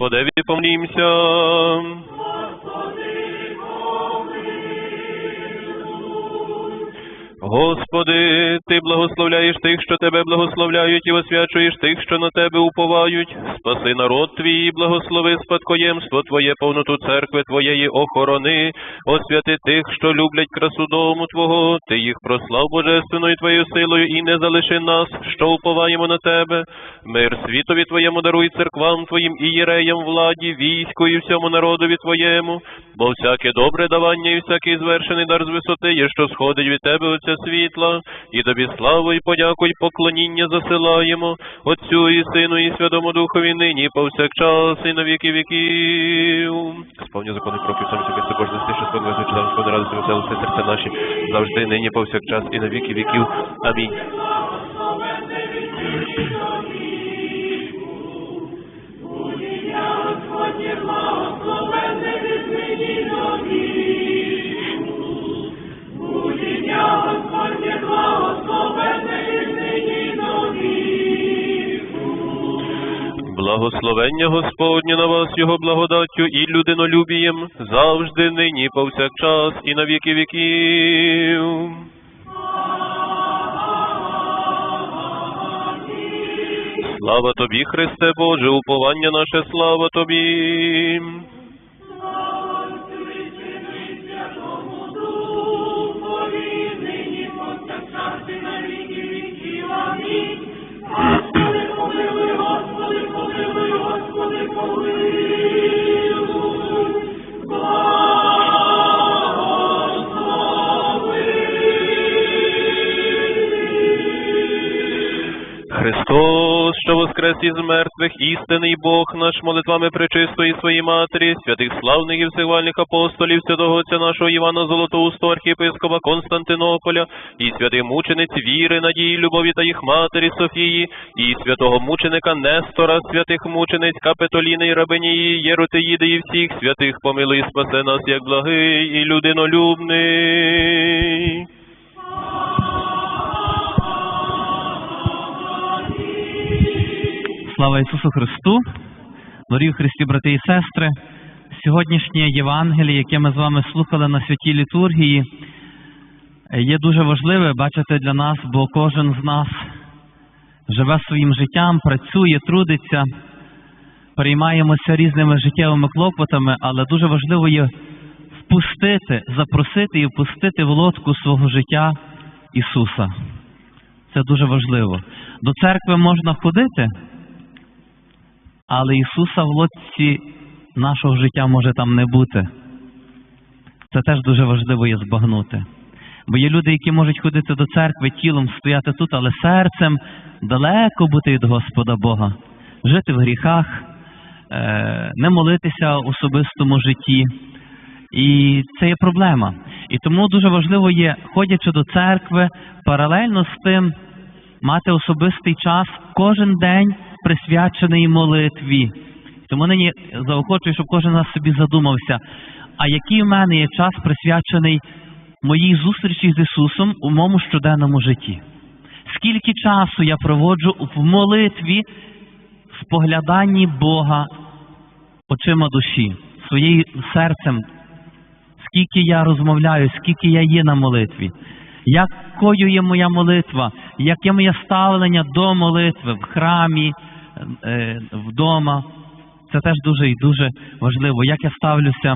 Господеві помолімся. Господи, Ти благословляєш тих, що Тебе благословляють, і освячуєш тих, що на Тебе уповають. Спаси народ Твій, благослови спадкоємство Твоє, повноту церкви Твоєї охорони, освяти тих, що люблять красу дому Твого, Ти їх прослав божественною Твоєю силою і не залиши нас, що уповаємо на Тебе. Мир світові Твоєму даруй церквам Твоїм і єреям владі, війську і всьому народові Твоєму, бо всяке добре давання і всякий звершений дар з висоти є, що сходить від Тебе Отця світла, і тобі славу і подяку і поклоніння засилаємо, Отцю і Сину, і Святому Духові нині, повсякчас, і на віки віків. Сповню закони кроків, сам собі це Боже, ти, що сподівається, чи Господи, радості, веселості, серця наші, завжди, нині, повсякчас, і на віки віків. Амінь. Благословення Господнє на вас, Його благодаттю і людинолюбієм, завжди, нині, повсякчас, і на віки віків. Слава тобі, Христе Боже, уповання наше, слава тобі. Воскрес із мертвих, істинний Бог наш, молитвами пречистої своїй матері, святих славних і всевальних апостолів, святого отця нашого Івана Золотоустого, архієпископа Константинополя, і святих мучениць віри, надії, любові та їх матері Софії, і святого мученика Нестора, святих мучениць Капитоліни і рабинії, Єротеїди і всіх святих помилуй і спасе нас, як благий і людинолюбний. Слава Ісусу Христу! Дорогі Христі, брати і сестри! Сьогоднішнє Євангеліє, яке ми з вами слухали на святій літургії, є дуже важливе, бачите, для нас, бо кожен з нас живе своїм життям, працює, трудиться, переймаємося різними життєвими клопотами, але дуже важливо є впустити, запросити і впустити в лодку свого життя Ісуса. Це дуже важливо. До церкви можна ходити, але Ісуса в лодці нашого життя може там не бути. Це теж дуже важливо є збагнути. Бо є люди, які можуть ходити до церкви тілом, стояти тут, але серцем далеко бути від Господа Бога, жити в гріхах, е, не молитися в особистому житті. І це є проблема. І тому дуже важливо є, ходячи до церкви, паралельно з тим мати особистий час кожен день присвячений молитві. Тому нині заохочую, щоб кожен нас собі задумався, а який в мене є час присвячений моїй зустрічі з Ісусом у моєму щоденному житті? Скільки часу я проводжу в молитві, в погляданні Бога очима душі, своїм серцем, скільки я розмовляю, скільки я є на молитві, якою є моя молитва, яке моє ставлення до молитви в храмі, вдома. Це теж дуже і дуже важливо, як я ставлюся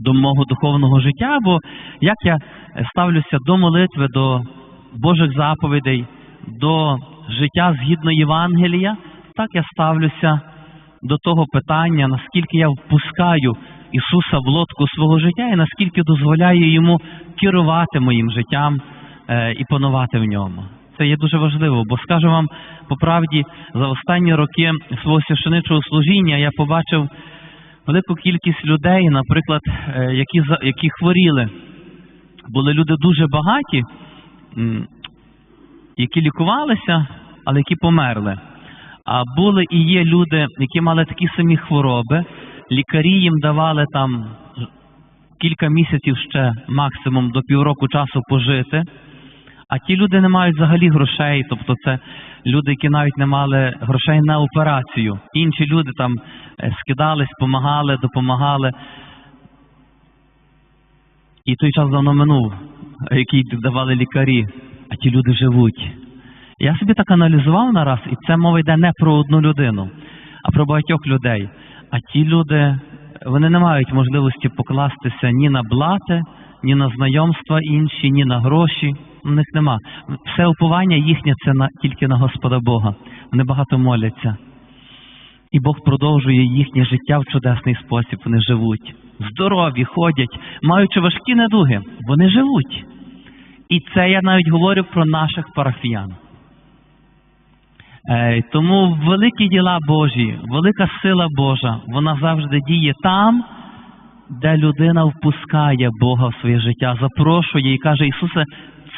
до мого духовного життя, або як я ставлюся до молитви, до Божих заповідей, до життя згідно Євангелія, так я ставлюся до того питання, наскільки я впускаю Ісуса в лодку свого життя і наскільки дозволяю йому керувати моїм життям е, і панувати в ньому. Це є дуже важливо, бо скажу вам по правді, за останні роки свого священичого служіння я побачив велику кількість людей, наприклад, е, які які хворіли. Були люди дуже багаті, які лікувалися, але які померли. А були і є люди, які мали такі самі хвороби. Лікарі їм давали там кілька місяців ще максимум до півроку часу пожити. А ті люди не мають взагалі грошей, тобто це люди, які навіть не мали грошей на операцію. Інші люди там е, скидались, допомагали, допомагали. І той час давно минув, який давали лікарі, а ті люди живуть. Я собі так аналізував нараз, і це мова йде не про одну людину, а про багатьох людей. А ті люди, вони не мають можливості покластися ні на блати, ні на знайомства інші, ні на гроші. У них нема. Все уповання їхнє це на, тільки на Господа Бога. Вони багато моляться. І Бог продовжує їхнє життя в чудесний спосіб. Вони живуть. Здорові, ходять, маючи важкі недуги, вони живуть. І це я навіть говорю про наших парафіян. Е, Тому великі діла Божі, велика сила Божа, вона завжди діє там, де людина впускає Бога в своє життя, запрошує і каже, Ісусе,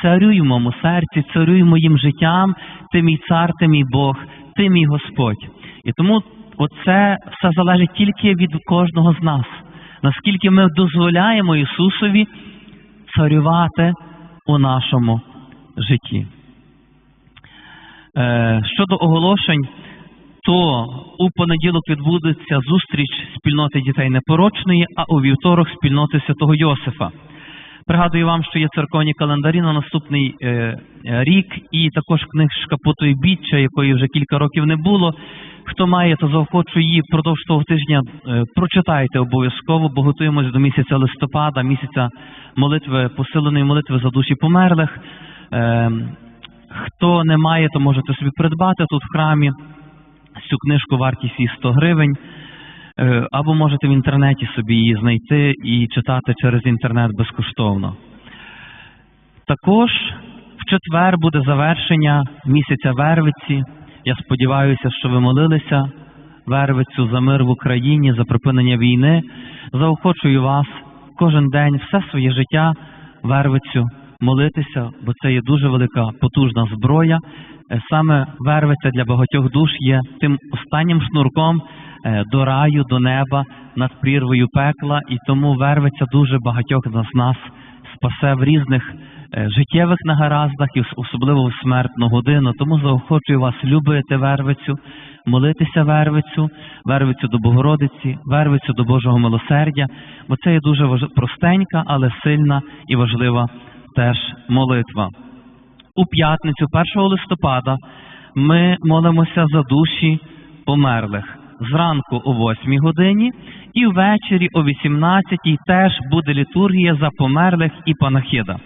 царюй в моєму серці, царюй моїм життям, ти мій цар, ти мій Бог, ти мій Господь. І тому оце все залежить тільки від кожного з нас. Наскільки ми дозволяємо Ісусові царювати у нашому житті. Е, Щодо оголошень, то у понеділок відбудеться зустріч спільноти дітей непорочної, а у вівторок спільноти святого Йосифа. Пригадую вам, що є церковні календарі на наступний е, е, рік, і також книжка «Потої біччя, якої вже кілька років не було. Хто має, то заохочу її впродовж того тижня е, прочитайте обов'язково, бо готуємось до місяця листопада, місяця молитви, посиленої молитви за душі померлих. Е, Хто не має, то можете собі придбати тут в храмі цю книжку вартість її 100 гривень. Е, Або можете в інтернеті собі її знайти і читати через інтернет безкоштовно. Також в четвер буде завершення місяця Вервиці. Я сподіваюся, що ви молилися Вервицю за мир в Україні, за припинення війни. Заохочую вас кожен день все своє життя Вервицю молитися, бо це є дуже велика потужна зброя. Е, Саме Вервиця для багатьох душ є тим останнім шнурком до раю, до неба над прірвою пекла, і тому Вервиця дуже багатьох з нас спасе в різних е, життєвих нагараздах і особливо в смертну годину. Тому заохочую вас любити Вервицю, молитися Вервицю, Вервицю до Богородиці, Вервицю до Божого милосердя, бо це є дуже важ- простенька, але сильна і важлива теж молитва. У п'ятницю, 1 листопада, ми молимося за душі померлих. Зранку о 8 годині і ввечері о 18 теж буде літургія за померлих і панахида.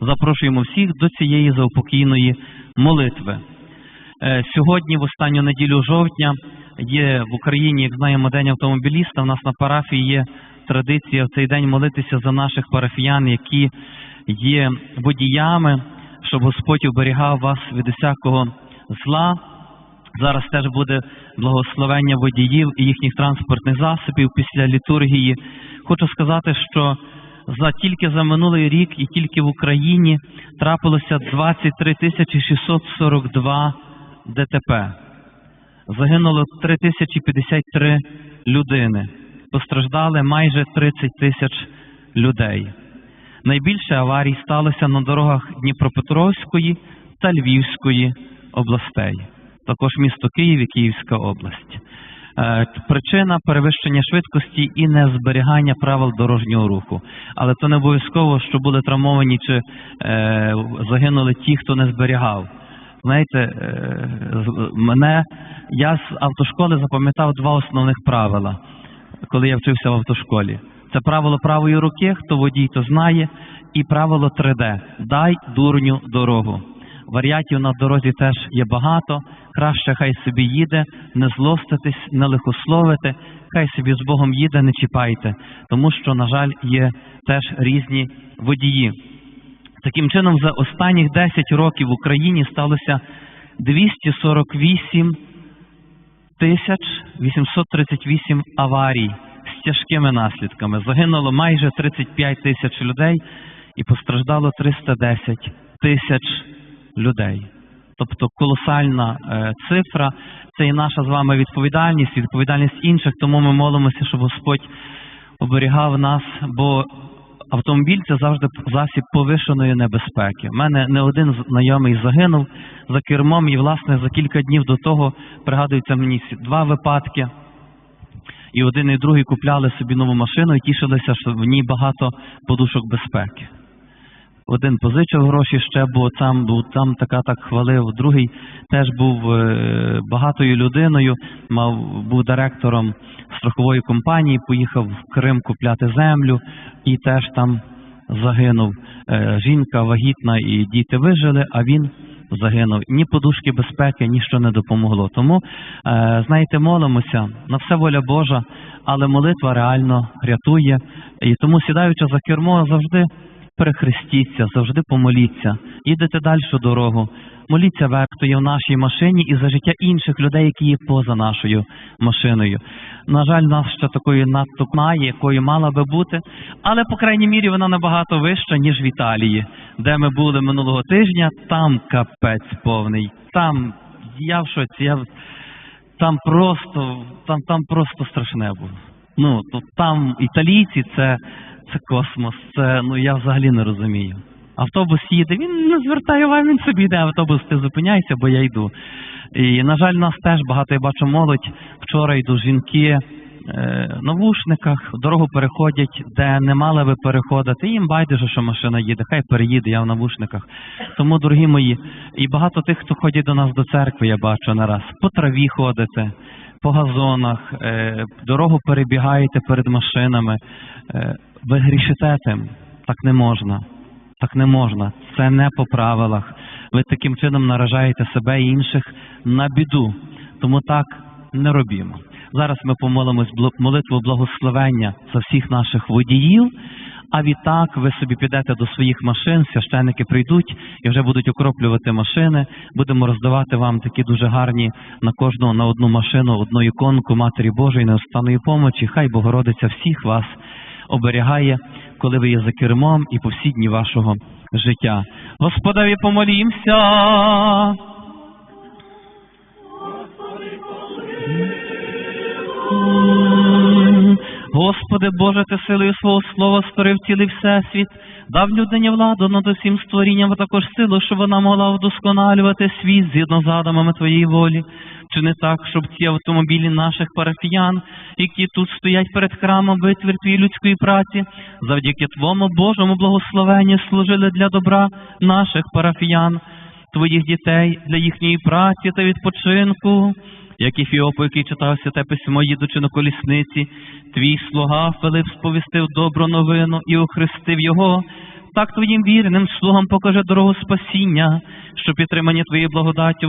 Запрошуємо всіх до цієї заупокійної молитви. Е, Сьогодні, в останню неділю жовтня, є в Україні, як знаємо, День автомобіліста. У нас на парафії є традиція в цей день молитися за наших парафіян, які є водіями, щоб Господь оберігав вас від усякого зла. Зараз теж буде благословення водіїв і їхніх транспортних засобів після літургії. Хочу сказати, що за тільки за минулий рік і тільки в Україні трапилося 23 тисячі 642 ДТП. Загинуло 3053 людини. Постраждали майже 30 тисяч людей. Найбільше аварій сталося на дорогах Дніпропетровської та Львівської областей, також місто Київ і Київська область. Е, Причина перевищення швидкості і незберігання правил дорожнього руху. Але то не обов'язково, що були травмовані чи е, загинули ті, хто не зберігав. Знаєте, е, мене я з автошколи запам'ятав два основних правила, коли я вчився в автошколі. Це правило правої руки, хто водій, то знає, і правило 3D дай дурню дорогу. Варіантів на дорозі теж є багато. Краще хай собі їде, не злоститись, не лихословити, хай собі з Богом їде, не чіпайте, тому що, на жаль, є теж різні водії. Таким чином, за останніх 10 років в Україні сталося 248 тисяч 838 аварій з тяжкими наслідками. Загинуло майже 35 тисяч людей і постраждало 310 тисяч людей. Тобто колосальна е, цифра. Це і наша з вами відповідальність, відповідальність інших. Тому ми молимося, щоб Господь оберігав нас, бо автомобіль це завжди засіб повишеної небезпеки. У мене не один знайомий загинув за кермом, і власне за кілька днів до того пригадується мені два випадки. І один і другий купляли собі нову машину і тішилися, що в ній багато подушок безпеки. Один позичив гроші ще, бо там був там така так хвалив. Другий теж був е, багатою людиною, мав був директором страхової компанії, поїхав в Крим купляти землю і теж там загинув. Е, жінка вагітна і діти вижили, а він загинув. Ні подушки безпеки, ніщо не допомогло. Тому, е, знаєте, молимося на все воля Божа, але молитва реально рятує. І тому, сідаючи за кермо, завжди перехрестіться, завжди помоліться, їдете далі дорогу, моліться век, хто є в нашій машині і за життя інших людей, які є поза нашою машиною. На жаль, нас ще такої надто має, якою мала би бути, але по крайній мірі вона набагато вища, ніж в Італії, де ми були минулого тижня. Там капець повний. Там я в шоці, я там просто там, там просто страшне було. Ну то там італійці це, це космос. Це ну я взагалі не розумію. Автобус їде, він не звертає увагу, він собі йде, автобус ти зупиняйся, бо я йду. І, на жаль, нас теж багато я бачу молодь. Вчора йду жінки е, в навушниках, дорогу переходять, де не мали би переходити. Їм байдуже, що машина їде, хай переїде, я в навушниках. Тому, дорогі мої, і багато тих, хто ходять до нас до церкви, я бачу не раз. По траві ходите, по газонах, е, дорогу перебігаєте перед машинами. Ви грішите тим. Так не можна. Так не можна. Це не по правилах. Ви таким чином наражаєте себе і інших на біду. Тому так не робімо. Зараз ми помолимось молитву благословення за всіх наших водіїв. А відтак ви собі підете до своїх машин, священники прийдуть і вже будуть окроплювати машини. Будемо роздавати вам такі дуже гарні на кожну на одну машину, одну іконку Матері Божої неостанної помочі. Хай Богородиця всіх вас оберігає, коли ви є за кермом і по всі дні вашого життя. Господові помолімся. Господи Боже, ти силою свого слова створив цілий всесвіт, дав людині владу над усім створінням, а також силу, щоб вона могла вдосконалювати світ згідно з задумами Твоєї волі. Чи не так, щоб ці автомобілі наших парафіян, які тут стоять перед храмом витвір твоєї людської праці, завдяки Твому Божому благословенню служили для добра наших парафіян, твоїх дітей, для їхньої праці та відпочинку, як і Фіопу, який читав святе письмо, їдучи на колісниці, твій слуга Филип сповістив добру новину і охрестив його. Так твоїм вірним слугам покаже дорогу спасіння, що підтримані твоєю благодаттю